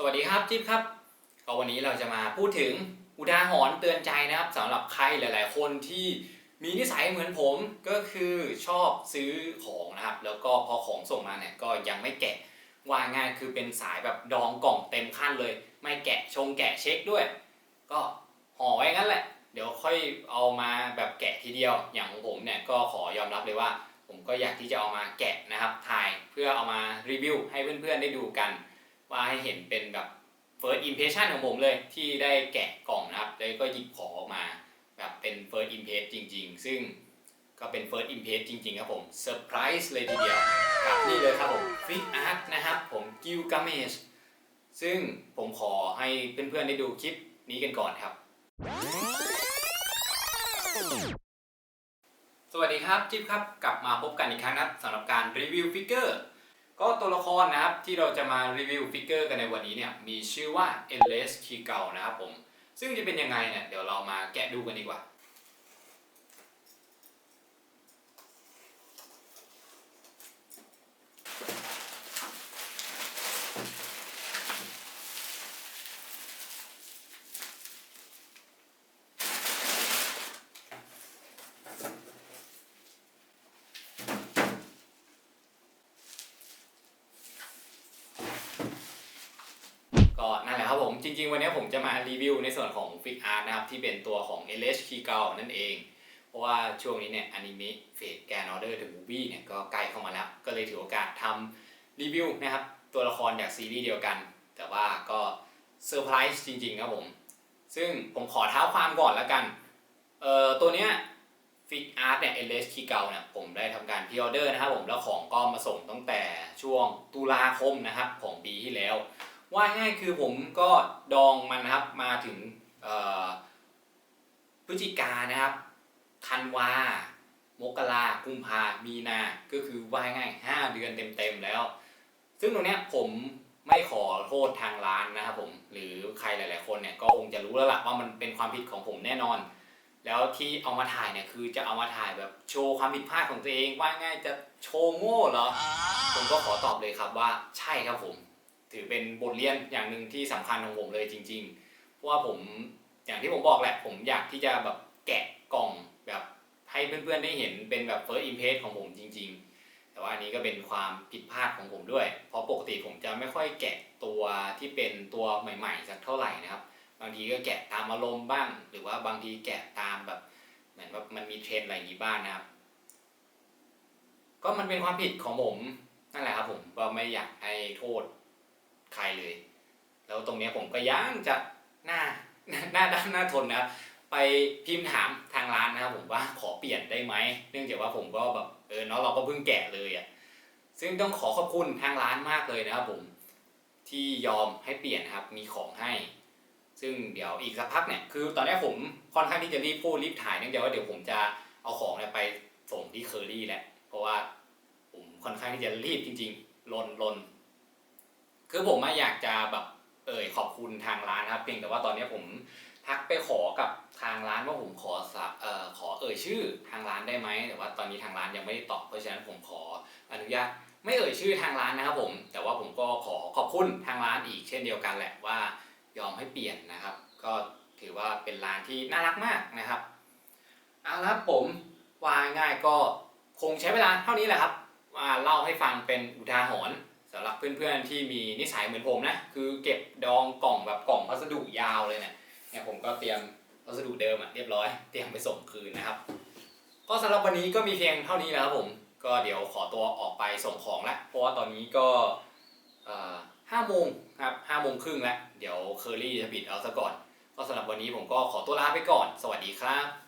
สวัสดีครับจิ๊บครับก็วันนี้เราจะมาพูดถึงอุทาหรณ์เตือนใจนะครับสำหรับใครหลาย ๆ คนที่มีนิสัยเหมือนผมก็คือชอบซื้อของนะครับ แล้วก็พอของส่งมาเนี่ยก็ยังไม่แกะว่าง่ายคือเป็นสายแบบดองกล่องเต็มขั้นเลย ไม่แกะชงแกะเช็คด้วย ก็ห่อไว้งั้นแหละ เดี๋ยวค่อยเอามาแบบแกะทีเดียว อย่างของผมเนี่ยก็ขอยอมรับเลยว่า ผมก็อยากที่จะเอามาแกะนะครับถ่ายเพื่อเอามารีวิวให้เพื่อน ๆ ได้ดูกัน ว่าให้เห็นเป็นแบบ first impression ของผมเลยที่ได้แกะกล่องนะครับ แล้วก็หยิบของออกมาแบบเป็น first impression จริง ๆ ซึ่งก็เป็น first impression จริง ๆ ครับผมเซอร์ไพรส์เลยทีเดียวกับนี่เลยครับผม Fig Art นะครับผม g i l g a m e s h ซึ่งผมขอให้เพื่อนๆได้ดูคลิปนี้กันก่อนครับ สวัสดีครับจิ๊บครับ กลับมาพบกันอีกครั้งนะสำหรับการรีวิวฟิกเกอร์ ก็ตัวละครนะครับที่เราจะมารีวิวฟิกเกอร์กันในวันนี้เนี่ยมีชื่อว่า Endless k i g a นะครับผมซึ่งจะเป็นยังไงเนี่ยเดี๋ยวเรามาแกะดูกันดีกว่า ก็นั่นแหละค จริง ๆ วันนี้ผมจะมารีวิวในส่วนของฟิกอาร์ตนะครับ ที่เป็นตัวของ LH k i g a o นั่นเอง เพราะว่าช่วงนี้เนี่ยอนิเมะเฟสแกนออเดอร์เดอะมูวี่เนี่ยก็ใกล้เข้ามาแล้ว ก็เลยถือโอกาสทำรีวิวนะครับ ตัวละครจากซีรีส์เดียวกัน แต่ว่าก็เซอร์ไพรส์จริง ๆ ครับผม ซึ่งผมขอเท้าความก่อนแล้วกันเอ่อตัวเนี้ยฟิกอาร์ตเนี่ย LH k i g a o เกลเนี่ยผมได้ทำการพ r ออเดอร์นะครับผมแล้วของก็มาส่งตั้งแต่ช่วงตุลาคมนะครับของปีที่แล้ว ว่าง่ายคือผมก็ดองมันนะครับมาถึงพฤศจิกานะครับธันวามกรากุมภามีนา ก็คือว่าง่ายห้าเดือนเต็มๆแล้ว ซึ่งตรงเนี้ยผมไม่ขอโทษทางร้านนะครับผม หรือใครหลาย ๆ คนเนี่ยก็คงจะรู้แล้วล่ะว่ามันเป็นความผิดของผมแน่นอน แล้วที่เอามาถ่ายเนี่ยคือจะเอามาถ่ายแบบโชว์ความผิดพลาดของตัวเองว่าง่ายจะโชว์โง่เหรอ ผมก็ขอตอบเลยครับว่าใช่ครับผม ถือเป็นบทเรียนอย่างหนึ่งที่สำคัญของผมเลยจริง ๆ เพราะว่าผมอย่างที่ผมบอกแหละ ผมอยากที่จะแบบแกะกล่องแบบให้เพื่อนๆได้เห็นเป็นแบบ first impress ของผมจริง ๆ แต่ว่าอันนี้ก็เป็นความผิดพลาดของผมด้วย เพราะปกติผมจะไม่ค่อยแกะตัวที่เป็นตัวใหม่ๆสักเท่าไหร่นะครับ บางทีก็แกะตามอารมณ์บ้าง หรือว่าบางทีแกะตามแบบเหมือนว่ามันมีเทรนอะไรอย่างนี้บ้างนะครับ ก็มันเป็นความผิดของผมนั่นแหละครับผมก็ไม่อยากให้โทษ ใครเลย แล้วตรงนี้ผมก็ยังจะหน้าหน้าด้านหน้าทนนะครับไปพิมพ์ถามทางร้านนะครับผมว่าขอเปลี่ยนได้ไหมเนื่องจากว่าผมก็แบบเออเนาะเราก็เพิ่งแกะเลยอะ่ะซึ่งต้องขอขอบคุณทางร้านมากเลยนะครับผมที่ยอมให้เปลี่ยนครับมีของให้ ซึ่งเดี๋ยวอีกสักพักเนี่ยคือตอนนี้ผมค่อนข้างที่จะรีบพูดรีบถ่ายเนื่องจากว่าเดี๋ยวผมจะเอาของเนี่ยไปส่งที่เคอรี่แหละเพราะว่าผมค่อนข้างที่จะรีบจริงๆลนลน คือผมอะอยากจะแบบเอ่ยขอบคุณทางร้านครับเพียงแต่ว่าตอนนี้ผมทักไปขอกับทางร้านว่าผมขอสะเอ่อขอเอ่ยชื่อทางร้านได้ไหมแต่ว่าตอนนี้ทางร้านยังไม่ได้ตอบเพราะฉะนั้นผมขออนุญาตไม่เอ่ยชื่อทางร้านนะครับผม แต่ว่าผมก็ขอขอบคุณทางร้านอีกเช่นเดียวกันแหละว่ายอมให้เปลี่ยนนะครับ ก็ถือว่าเป็นร้านที่น่ารักมากนะครับเอาละผมว่าง่ายก็คงใช้เวลาเท่านี้แหละครับมาเล่าให้ฟังเป็นอุทาหรณ์ สำหรับเพื่อนๆที่มีนิสัยเหมือนผมนะ คือเก็บดองกล่องแบบกล่องพัสดุยาวเลยเนี่ยเนี่ยผมก็เตรียมพัสดุเดิมอะเรียบร้อยเตรียมไปส่งคืนนะครับ ก็สำหรับวันนี้ก็มีเพียงเท่านี้แล้วครับผมก็เดี๋ยวขอตัวออกไปส่งของล้วเพราะว่าตอนนี้ก็ห้าโมงครับห้าโมงครึ่งแล้ว เดี๋ยวเคอรี่จะปิดเอาซะก่อน ก็สำหรับวันนี้ผมก็ขอตัวลาไปก่อน สวัสดีครับ